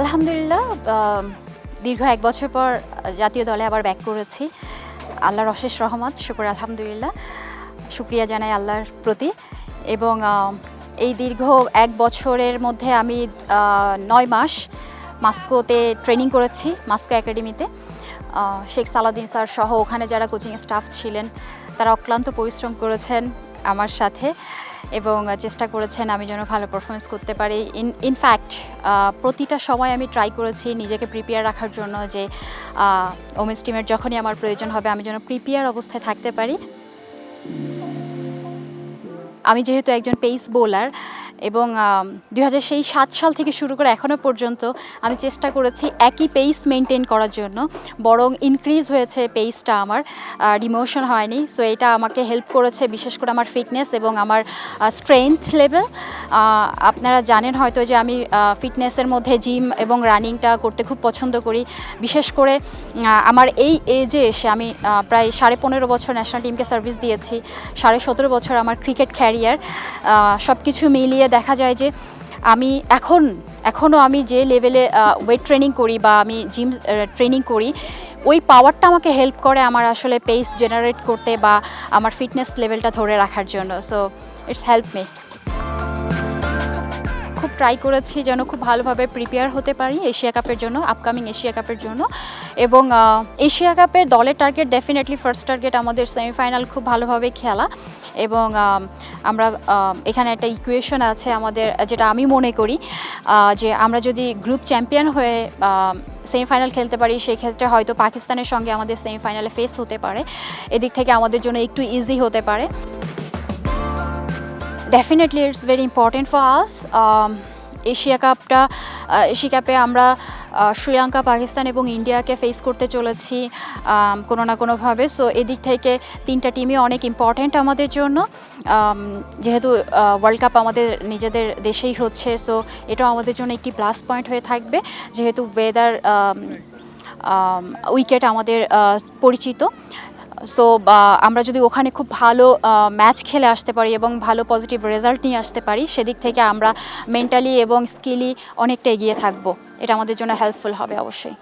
আলহামদুলিল্লাহ দীর্ঘ এক বছর পর জাতীয় দলে আবার ব্যাক করেছি। আল্লাহর অশেষ রহমত, শুক্র, আলহামদুলিল্লাহ। শুক্রিয়া জানাই আল্লাহর প্রতি। এবং এই দীর্ঘ এক বছরের মধ্যে আমি নয় মাস মাস্কোতে ট্রেনিং করেছি, মাস্কো একাডেমিতে। শেখ সালাউদ্দিন স্যার সহ ওখানে যারা কোচিং স্টাফ ছিলেন, তারা অক্লান্ত পরিশ্রম করেছেন। আমার সাথে এবং চেষ্টা করেছেন আমি যেন ভালো পারফরমেন্স করতে পারি। ইন ইনফ্যাক্ট প্রতিটা সময় আমি ট্রাই করেছি নিজেকে প্রিপেয়ার রাখার জন্য যে ওমেন্স টিমের যখনই আমার প্রয়োজন হবে, আমি যেন প্রিপেয়ার অবস্থায় থাকতে পারি। আমি যেহেতু একজন পেস বোলার এবং দুই হাজার সেই সাত সাল থেকে শুরু করে এখনও পর্যন্ত আমি চেষ্টা করেছি একই পেস মেনটেন করার জন্য, বরং ইনক্রিজ হয়েছে পেসটা আমার ডিমোশন হয়নি। সো এটা আমাকে হেল্প করেছে বিশেষ করে আমার ফিটনেস এবং আমার স্ট্রেংথ লেভেল আপনারা জানেন হয়তো যে আমি ফিটনেসের মধ্যে জিম এবং রানিংটা করতে খুব পছন্দ করি। বিশেষ করে আমার এই এজে এসে আমি প্রায় সাড়ে পনেরো বছর ন্যাশনাল টিমকে সার্ভিস দিয়েছি। সাড়ে সতেরো বছর আমার ক্রিকেট ক্যারিয়ার সব কিছু মিলিয়ে দেখা যায় যে আমি এখন এখনও আমি যে লেভেলে ওয়েট ট্রেনিং করি বা আমি জিম ট্রেনিং করি, ওই পাওয়ারটা আমাকে হেল্প করে আমার আসলে পেস জেনারেট করতে বা আমার ফিটনেস লেভেলটা ধরে রাখার জন্য। সো ইটস হেল্প মি খুব ট্রাই করেছি যেন খুব ভালোভাবে প্রিপেয়ার হতে পারি এশিয়া কাপের জন্য আপকামিং এশিয়া কাপের জন্য। এবং এশিয়া কাপের দলের টার্গেট ডেফিনেটলি ফার্স্ট টার্গেট আমাদের সেমিফাইনাল খুব ভালোভাবে খেলা। এবং আমরা এখানে একটা ইকুয়েশন আছে আমাদের, যেটা আমি মনে করি যে আমরা যদি গ্রুপ চ্যাম্পিয়ন হয়ে সেমিফাইনাল খেলতে পারি, সেক্ষেত্রে হয়তো পাকিস্তানের সঙ্গে আমাদের সেমিফাইনালে ফেস হতে পারে। এদিক থেকে আমাদের জন্য একটু ইজি হতে পারে। Definitely it's very important for us Asia কাপটা এশিয়া কাপে আমরা শ্রীলঙ্কা, পাকিস্তান এবং ইন্ডিয়াকে ফেস করতে চলেছি কোনো না কোনোভাবে। সো এদিক থেকে তিনটা টিমই অনেক ইম্পর্টেন্ট আমাদের জন্য। যেহেতু ওয়ার্ল্ড কাপ আমাদের নিজেদের দেশেই হচ্ছে সো এটাও আমাদের জন্য একটি প্লাস পয়েন্ট হয়ে থাকবে। যেহেতু ওয়েদার উইকেট আমাদের পরিচিত। সো আমরা যদি ওখানে খুব ভালো ম্যাচ খেলে আসতে পারি এবং ভালো পজিটিভ রেজাল্ট নিয়ে আসতে পারি, সেদিক থেকে আমরা মেন্টালি এবং স্কিলি অনেকটা এগিয়ে থাকব। এটা আমাদের জন্য হেল্পফুল হবে অবশ্যই।